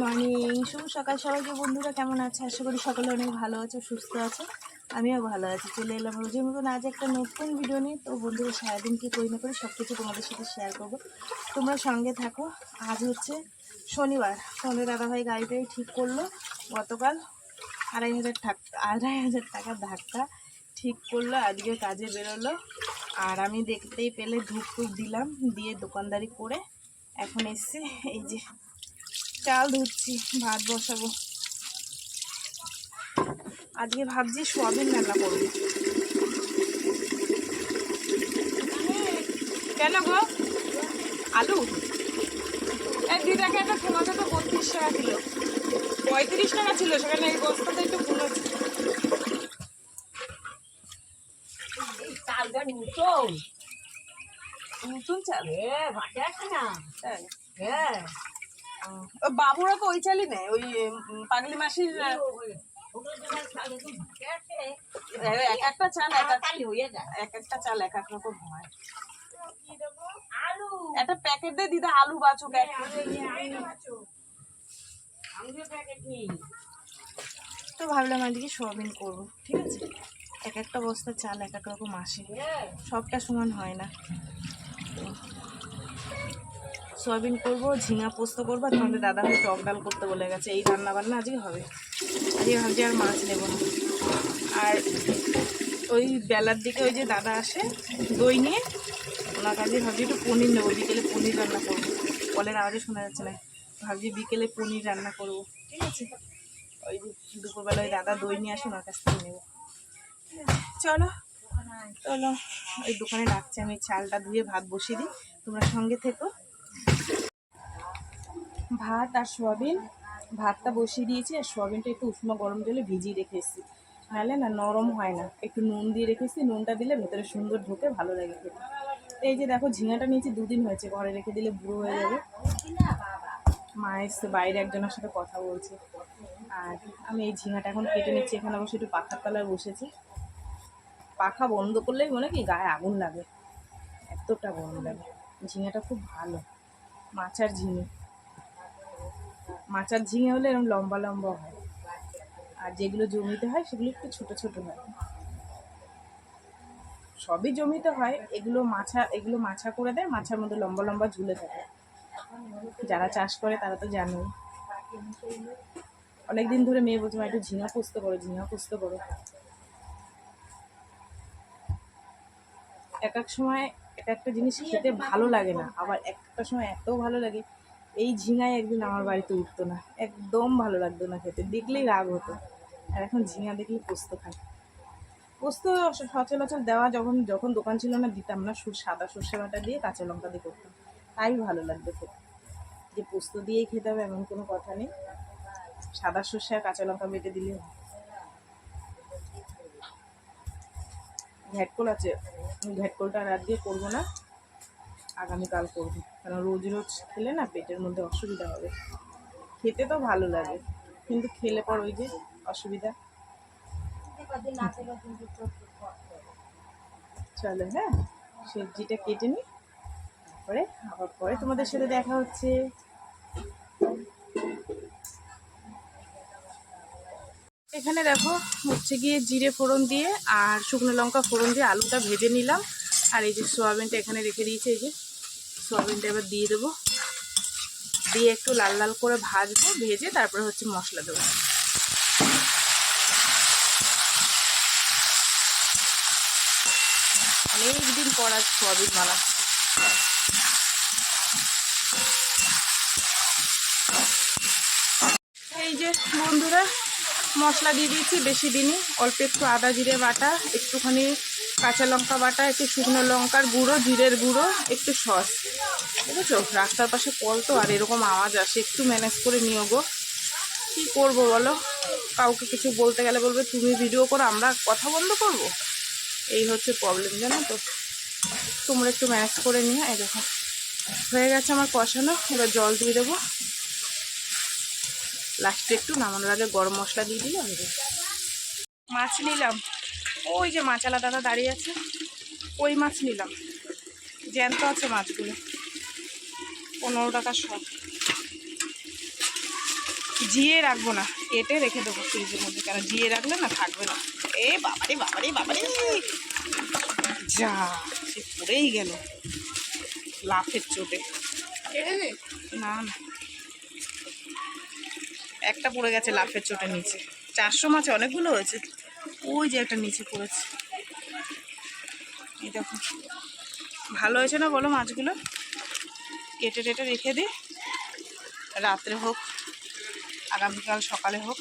Morning শুভ সকাল সবাইকে। বন্ধুরা, কেমন আছে? আশা করি সকলে অনেক ভালো আছে, সুস্থ আছে। আমিও ভালো আছি। চলে এলাম রোজের মতন আজ একটা নতুন ভিডিও নিয়ে। তো বন্ধুরা, সারাদিন কী করি না করি সব কিছু তোমাদের সাথে শেয়ার করব। তোমরা সঙ্গে থাকো। আজ হচ্ছে শনিবার। সন্ধ্যে দাদাভাই গাড়িটাই ঠিক করল। গতকাল আড়াই হাজার টাকা আড়াই হাজার টাকার ধাক্কা ঠিক করল। আজকে কাজে বেরোলো। আর আমি দেখতেই পেলে ধূপ টুপ দিলাম। দিয়ে দোকানদারি করে এখন এসছে। এই যে চাল ধুচ্ছি, ভাত বসাবো। আজকে ভাবছি সোয়াবিন রান্না করব। কেন গো? আলু? এক দুই টাকা একটা ফোনাতে তো বত্রিশ টাকা কিলো। পঁয়ত্রিশ টাকা ছিল, সেখানে এই বস্তাতে একটু চালটা নতুন। নতুন চাল? হ্যাঁ ও বাবুরা তো ওই চালই নেয়, ওই পাগলি মাসির এক একটা চাল এক এক- এক একটা চাল এক এক রকম হয়। একটা প্যাকেট দিয়ে দিদা, আলু বাচুক এক তো ভাবলাম আজকে সোয়াবিন করব, ঠিক আছে? এক একটা বস্তা চাল, এক এক রকম আসে সবটা সমান হয় না। সোয়াবিন করব, ঝিঙা পোস্ত করব তোমাদের দাদা ভাই টক ডাল করতে বলে গেছে। এই রান্না বান্না আজকে হবে। আজকে ভাবছি আর মাছ নেব না। আর ওই বেলার দিকে ওই যে দাদা আসে, দই নিয়ে ওনার কাছে ভাবছি একটু পনির নেব, বিকেলে পনির রান্না করব। কলের আওয়াজে শোনা যাচ্ছে না। ভাবছি বিকেলে পনির রান্না করব। ঠিক আছে। ওই দুপুরবেলা ওই দাদা দই নিয়ে আসে, ওনার কাছ থেকে নেব। চলো। চলো। ওই দোকানে রাখছি আমি, চালটা ধুয়ে ভাত বসিয়ে দিই। তোমরা সঙ্গে থেকো। ভাত আর সোয়াবিন। ভাতটা বসিয়ে দিয়েছি আর সোয়াবিনটা একটু উষ্ণ গরম জলে ভিজিয়ে রেখে এসেছি। নাহলে না নরম হয় না। একটু নুন দিয়ে রেখেছি নুনটা দিলে ভেতরে সুন্দর ঢোকে, ভালো লাগে খেতে। এই যে দেখো, ঝিঙাটা নিয়েছি, দুদিন হয়েছে। ঘরে রেখে দিলে বুড়ো হয়ে যাবে। মা এসছে, বাইরে একজনের সাথে কথা বলছে। আর আমি এই ঝিঙাটা এখন কেটে নিচ্ছি। এখানে বসে একটু পাখার তলায় বসেছি। পাখা বন্ধ করলেই মনে কি গায়ে আগুন লাগে। এতটা গরম লাগে। ঝিঙেটা খুব ভালো। মাচার ঝিঙে। মাচার ঝিঙে হলে এরকম লম্বা লম্বা হয়। আর যেগুলো জমিতে হয় সেগুলো একটু ছোট ছোট হয়। সবই জমিতে হয় এগুলো মাছা এগুলো মাছা করে দেয় মাছার মধ্যে লম্বা লম্বা ঝুলে থাকে। যারা চাষ করে তারা তো জানেই। অনেকদিন ধরে মেয়ে বলছে "মা, একটু ঝিঙা পোস্ত করো ঝিঙা পোস্ত করো। এক এক সময় এক একটা জিনিস খেতে ভালো লাগে না আবার একটা সময় এত ভালো লাগে এই ঝিঙায় একদিন আমার বাড়িতে উঠতো না। একদম ভালো লাগতো না খেতে। দেখলেই রাগ হতো। আর এখন ঝিঙা দেখলে পোস্ত খাই পোস্ত সচরাচর দেওয়া যখন যখন দোকান ছিল না, দিতাম না। সুর সাদা সর্ষে বাটা দিয়ে কাঁচা লঙ্কা দিয়ে করতাম। তাই ভালো লাগতো খেতে। যে পোস্ত দিয়েই খেতে হবে এমন কোনো কথা নেই। সাদা সর্ষে আর কাঁচা লঙ্কা বেটে দিলে। ঘ্যাটকোল আছে। ঘ্যাটকোলটা রাত দিয়ে করব না। আগামীকাল করব। কারণ রোজ রোজ খেলে না পেটের মধ্যে অসুবিধা হবে। খেতে তো ভালো লাগে, কিন্তু খেলে পর ওই যে অসুবিধা। চলো হ্যাঁ সবজিটা কেটে নিই, তারপরে আবার পরে তোমাদের সাথে দেখা হচ্ছে। এখানে দেখো হচ্ছে গিয়ে জিরে ফোড়ন দিয়ে আর শুকনো লঙ্কা ফোড়ন দিয়ে আলুটা ভেজে নিলাম। আর এই যে সোয়াবিনটা এখানে রেখে দিয়েছে এই যে সোয়াবিনটা এবার দিয়ে দেবো। দিয়ে একটু লাল লাল করে ভাজবো, ভেজে তারপরে হচ্ছে মশলা দেবো। অনেক দিন পর আজ সোয়াবিন বানাচ্ছি। এই যে বন্ধুরা, মশলা দিয়ে দিয়েছি বেশি দিনই। অল্প একটু আদা জিরে বাটা, একটুখানি কাঁচা লঙ্কা বাটা, একটু শুকনো লঙ্কার গুঁড়ো, জিরের গুঁড়ো, একটু সস। বুঝেছ? রাস্তার পাশে কল তো, আর এরকম আওয়াজ আসে। একটু ম্যানেজ করে নিও গো। কী করব বলো? কাউকে কিছু বলতে গেলে বলবে, তুমি ভিডিও করো, আমরা কথা বন্ধ করব? এই হচ্ছে প্রবলেম জানো তো? তোমরা একটু ম্যানেজ করে নিয়ে এই দেখো, হয়ে গেছে আমার কষানো। এবার জল দিয়ে দেবো। লাস্টে একটু, নামানোর আগে গরম মশলা দিয়ে দিলে মাছ নিলাম। ওই যে মাছালা দাদা দাঁড়িয়ে আছে ওই মাছ নিলাম। জ্যান্ত আছে মাছগুলো। পনেরো টাকা সব। জিয়ে রাখব না কেটে রেখে দেবো ফ্রিজের মধ্যে কেন জিয়ে রাখলে না থাকবে না। এ বাবারে বাবারে বাবারে। যা সে পড়েই গেল লাফের চোটে। না না। একটা পড়ে গেছে লাফের চোটে নিচে। চারশো মাছ অনেকগুলো হয়েছে। ওই যে একটা নিচে পড়েছে। এই দেখো। ভালো হয়েছে না বলো মাছগুলো? কেটে টেটে রেখে দিই। রাত্রে হোক, আগামীকাল সকালে হোক।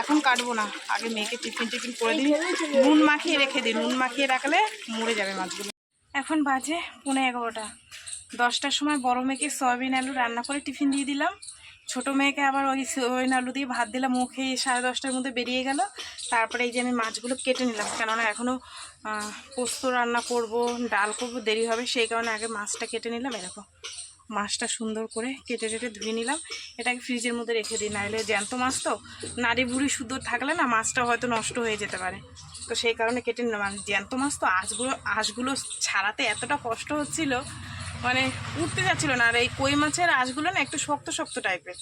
এখন কাটবো না, আগে মেয়েকে টিফিন টিফিন করে দিই। নুন মাখিয়ে রেখে দিই, নুন মাখিয়ে রাখলে মরে যাবে মাছগুলো। এখন বাজে পৌনে এগারোটা। দশটার সময় বড় মেয়েকে সয়াবিন আলু রান্না করে টিফিন দিয়ে দিলাম। ছোটো মেয়েকে আবার ওই সয়াবিন আলু দিয়ে ভাত দিলাম মুখে সাড়ে দশটার মধ্যে বেরিয়ে গেল। তারপরে এই যে আমি মাছগুলো কেটে নিলাম, কেননা এখনও পোস্ত রান্না করব, ডাল করব, দেরি হবে, সেই কারণে আগে মাছটা কেটে নিলাম। এরকম মাছটা সুন্দর করে কেটে কেটে ধুয়ে নিলাম। এটাকে ফ্রিজের মধ্যে রেখে দিই, নাহলে জ্যান্ত মাছ তো, নাড়ি ভুড়ি শুদ্ধ থাকলে না মাছটা হয়তো নষ্ট হয়ে যেতে পারে। তো সেই কারণে কেটে নিলাম। জ্যান্ত মাছ তো আঁশগুলো আঁশগুলো ছাড়াতে এতটা কষ্ট হচ্ছিল মানে উঠতে যাচ্ছিল না। আর এই কই মাছের আঁশগুলো না একটু শক্ত শক্ত টাইপের।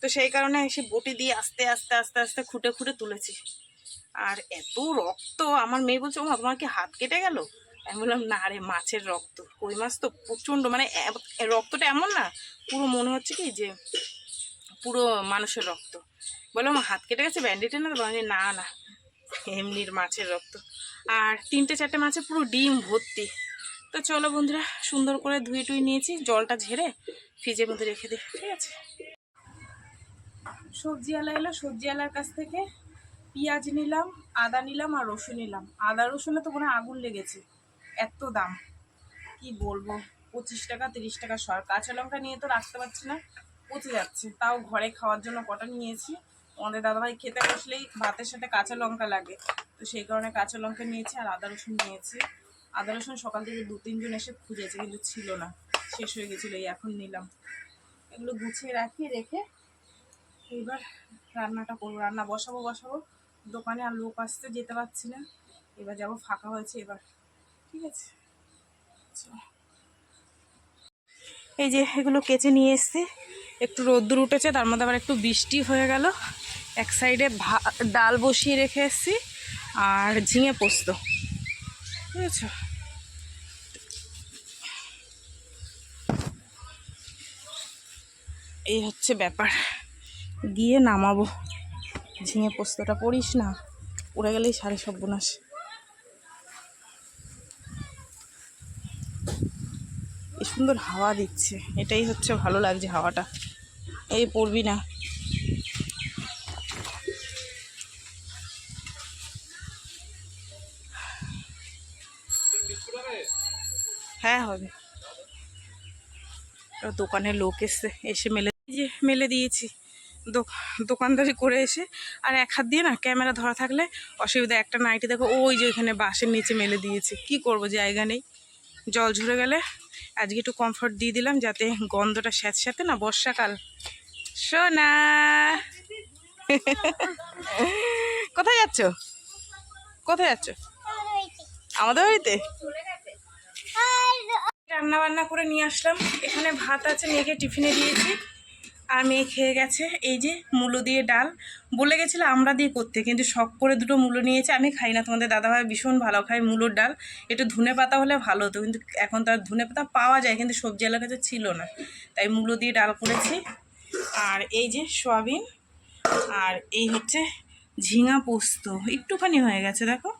তো সেই কারণে সে বটি দিয়ে আস্তে আস্তে আস্তে আস্তে খুঁটে খুঁটে তুলেছি। আর এত রক্ত, আমার মেয়ে বলছে ও মা তোমার কি হাত কেটে গেল? আমি বললাম, না রে, মাছের রক্ত। কই মাছ তো প্রচণ্ড মানে রক্তটা এমন না, পুরো মনে হচ্ছে কি যে পুরো মানুষের রক্ত। বললাম হাত কেটে গেছে ব্যান্ডেটে না? বলে না না, এমনির মাছের রক্ত। আর তিনটে, চারটে মাছে পুরো ডিম ভর্তি। তো চলো বন্ধুরা, সুন্দর করে ধুয়ে টুয়ে নিয়েছি, জলটা ঝেড়ে ফ্রিজের মধ্যে রেখে দিই, ঠিক আছে? সবজিওয়ালা এলো সবজিওয়ালার কাছ থেকে পেঁয়াজ নিলাম, আদা নিলাম আর রসুন নিলাম। আদা রসুনে তো মনে আগুন লেগেছে, এত দাম। কি বলব, পঁচিশ টাকা, তিরিশ টাকা সর। কাঁচা লঙ্কা নিয়ে তো রাখতে পারছি না, পচে যাচ্ছে। তাও ঘরে খাওয়ার জন্য কটা নিয়েছি। আমাদের দাদাভাই খেতে বসলেই ভাতের সাথে কাঁচা লঙ্কা লাগে। তো সেই কারণে কাঁচা লঙ্কা নিয়েছি আর আদা রসুন নিয়েছি। আদা রসুন সকাল থেকে দু, তিনজন এসে খুঁজেছে কিন্তু ছিল না। শেষ হয়ে গেছিল, এই এখন নিলাম। এগুলো গুছিয়ে রাখি, রেখে এবার রান্নাটা করব। রান্না বসাবো বসাবো। দোকানে আর লোক আসতে যেতে পারছি না। এবার যাব, ফাঁকা হয়েছে এবার। ঠিক আছে। এই যে এগুলো কেচে নিয়ে এসছি। একটু রোদ্দুর উঠেছে, তার মধ্যে আবার একটু বৃষ্টি হয়ে গেল। এক সাইডে ডাল বসিয়ে রেখে এসছি, আর ঝিঙে পোস্ত। বুঝেছ এই হচ্ছে ব্যাপার। গিয়ে নামাবো। ঝিঙে পোস্তটা পড়িস না উড়ে গেলেই সাড়ে সর্বনাশ। সুন্দর হাওয়া দিচ্ছে, এটাই হচ্ছে ভালো লাগছে হাওয়াটা। এই পড়বি না। হ্যাঁ হবে। দোকানে লোক এসে এসে মেলে যে মেলে দিয়েছি। দোক- দোকানদারি করে এসে, আর এক হাত দিয়ে না ক্যামেরা ধরা থাকলে অসুবিধা। একটা নাইটি দেখো, ওই যে ওইখানে বাসের নিচে মেলে দিয়েছি। কি করব, জায়গা নেই। জল ঝরে গেলে আজকে একটু কমফর্ট দিয়ে দিলাম যাতে গন্ধটা স্যাঁতস্যাঁতে না বর্ষাকাল। সোনা! কোথায় যাচ্ছ? কোথায় যাচ্ছ? আমাদের বাড়িতে? রান্না বান্না করে নিয়ে আসলাম। এখানে ভাত আছে, মেয়েকে টিফিনে দিয়েছি। আর মেয়ে খেয়ে গেছে। এই যে মূলো দিয়ে ডাল। বলে গেছিল আমরা দিয়ে করতে, কিন্তু শখ করে দুটো মূলো নিয়েছে। আমি খাই না। তোমাদের দাদাভাই ভীষণ ভালো খায় মূলোর ডাল। একটু ধনে পাতা হলে ভালো হতো, কিন্তু এখন তো আর ধনে পাতা পাওয়া যায়, কিন্তু সবজি এলাকাতে কাছে ছিল না। তাই মূলো দিয়ে ডাল করেছি। আর এই যে সয়াবিন। আর এই হচ্ছে ঝিঙা পোস্ত। একটুখানি হয়ে গেছে, দেখো।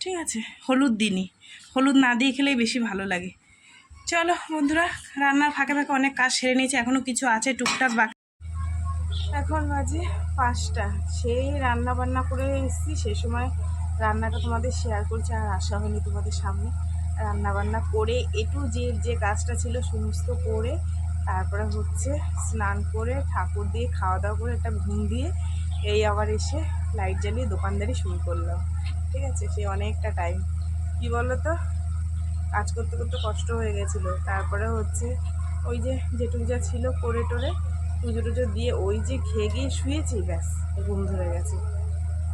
ঠিক আছে, হলুদ দিনই। হলুদ না দিয়ে খেলেই বেশি ভালো লাগে। চলো বন্ধুরা, রান্নার ফাঁকে ফাঁকে অনেক কাজ সেরে নিয়েছে এখনও কিছু আছে টুকটাক বাকি। এখন বাজে পাঁচটা, সেই রান্না বান্না করে এসেছি সেই সময় রান্নাটা তোমাদের শেয়ার করছি, আর আসা হয়নি তোমাদের সামনে। রান্না বান্না করে একটু যে যে কাজটা ছিল সমস্ত করে, তারপরে হচ্ছে স্নান করে, ঠাকুর দিয়ে খাওয়া দাওয়া করে একটা ঘুম দিয়ে এই আবার এসে লাইট জ্বালিয়ে দোকানদারি শুরু করলাম। ঠিক আছে, সে অনেকটা টাইম কি বলো তো কাজ করতে করতে কষ্ট হয়ে গেছিল। তারপরে হচ্ছে ওই যে যেটুকু যা ছিল করে টোরে পুজো টুজো দিয়ে ওই যে খেয়ে গিয়ে শুয়েছি, ব্যাস, ঘুম ধরে গেছে।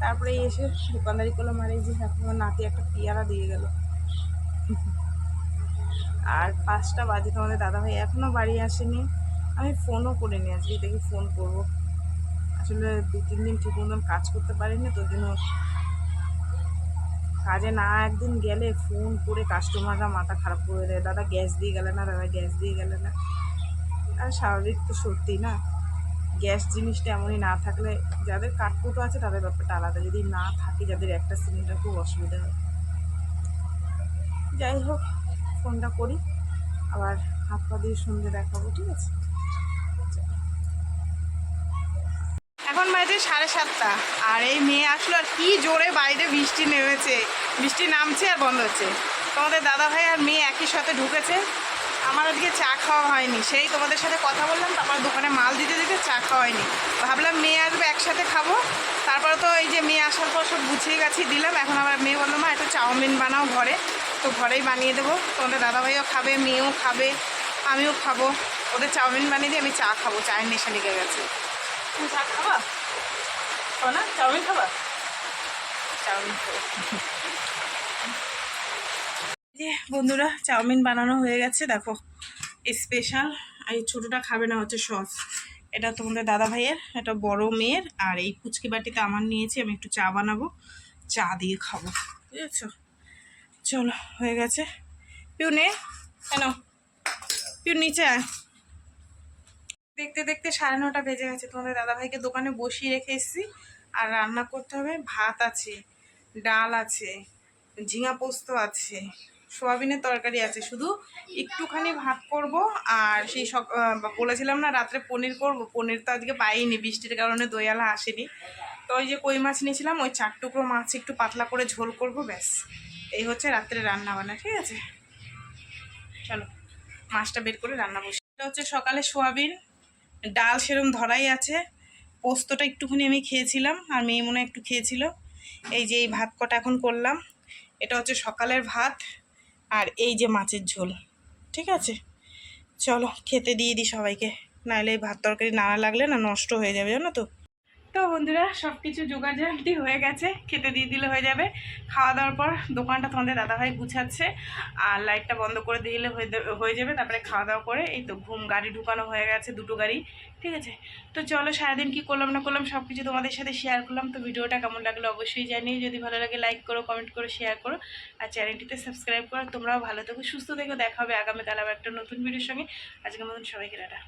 তারপরে এসে দোকানদারি করলাম, আর এই যে এখন নাতি একটা পেয়ারা দিয়ে গেল। আর পাঁচটা বাজে তোমাদের দাদাভাই এখনও বাড়ি আসেনি। আমি ফোনও করে করিনি, আজকে দেখি ফোন করব। আসলে দু তিন দিন ঠিক মতন কাজ করতে পারিনি, তো জন্য কাজে না একদিন গেলে ফোন করে কাস্টমাররা মাথা খারাপ করে দেয়। দাদা গ্যাস দিয়ে গেলে না, দাদা গ্যাস দিয়ে গেলে না। আর স্বাভাবিক তো সত্যি না। গ্যাস জিনিসটা এমনই না থাকলে যাদের কাঠকুটো আছে তাদের ব্যাপারটা আলাদা। যদি না থাকে যাদের একটা সিলিন্ডার খুব অসুবিধা হয়। যাই হোক ফোনটা করি। আবার হাত পা দিয়ে সন্ধ্যে দেখাবো, ঠিক আছে? এখন বাজে সাড়ে সাতটা। আর এই মেয়ে আসলো আর কি জোরে বাইরে বৃষ্টি নেমেছে। বৃষ্টি নামছে আর বন্ধ হচ্ছে। তোমাদের দাদা ভাই আর মেয়ে একই সাথে ঢুকেছে। আমার ওদিকে চা খাওয়া হয়নি। সেই তোমাদের সাথে কথা বললাম, তারপর দোকানে মাল দিতে দিতে চা খাওয়া হয়নি। ভাবলাম মেয়ে আসবে, একসাথে খাব। তারপরে তো এই যে মেয়ে আসার পর সব গুছিয়ে গাছিয়ে দিলাম। এখন আবার মেয়ে বলল, মা, একটু চাউমিন বানাও ঘরে। তো ঘরেই বানিয়ে দেবো। তোমাদের দাদাভাইও খাবে, মেয়েও খাবে, আমিও খাব। ওদের চাউমিন বানিয়ে দিয়ে আমি চা খাব। চায়ের নেশা লেগে গেছে। চাউমিন বন্ধুরা, চাউমিন বানানো হয়ে গেছে, দেখো। স্পেশাল এই ছোটোটা খাবে না, হচ্ছে সস। এটা তোমাদের দাদা ভাইয়ের, এটা বড় মেয়ের, আর এই পুচকি বাটিতে আমার নিয়েছি, আমি একটু চা বানাবো। চা দিয়ে খাব, বুঝেছ? চলো, হয়ে গেছে। পিউ নে কেন পিউ, নিচে আয়। দেখতে দেখতে সাড়ে নটা বেজে গেছে। তোমাদের দাদাভাইকে দোকানে বসিয়ে রেখে এসেছি। আর রান্না করতে হবে ভাত আছে, ডাল আছে, ঝিঙা পোস্ত আছে, সোয়াবিনের তরকারি আছে। শুধু একটুখানি ভাত করব আর সেই সক বলেছিলাম না, রাত্রে পনির করব। পনির তো আজকে পাইনি, বৃষ্টির কারণে দইয়ালা আসেনি। তো ওই যে কই মাছ নিয়েছিলাম, ওই চার টুকরো মাছ একটু পাতলা করে ঝোল করব, ব্যাস। এই হচ্ছে রাত্রে রান্না বান্না ঠিক আছে? চলো, মাছটা বের করে রান্না বসে। এটা হচ্ছে সকালে সোয়াবিন ডাল সেরম ধরাই আছে। পোস্তটা একটুখানি আমি খেয়েছিলাম, আর মেয়ে মনে একটু খেয়েছিল। এই যে এই ভাত কটা এখন করলাম, এটা হচ্ছে সকালের ভাত আর এই যে মাছের ঝোল, ঠিক আছে? চলো খেতে দিয়ে দিই সবাইকে, নাহলে এই ভাত তরকারি নাড়া লাগলে না নষ্ট হয়ে যাবে, জানো তো? তো বন্ধুরা সব কিছু জোগাড় জান্টি হয়ে গেছে, খেতে দিয়ে দিলে হয়ে যাবে। খাওয়া দাওয়ার পর দোকানটা তোমাদের দাদাভাই গুছাচ্ছে, আর লাইটটা বন্ধ করে দিলে হয়ে যাবে, তারপরে খাওয়া দাওয়া করে, এই তো ঘুম, গাড়ি ঢুকানো হয়ে গেছে, দুটো গাড়ি, ঠিক আছে? তো চলো সারাদিন কি করলাম না করলাম সব কিছু তোমাদের সাথে শেয়ার করলাম। তো ভিডিওটা কেমন লাগল অবশ্যই জানিয়ে যদি ভালো লাগে লাইক করো কমেন্ট করো শেয়ার করো, আর চ্যানেলটিতে সাবস্ক্রাইব করো। তোমরাও ভালো থেকো, সুস্থ থেকো, দেখা হবে আগামীকাল আবার একটা নতুন ভিডিওর সঙ্গে। আজকের মতন সবাইকে টাটা।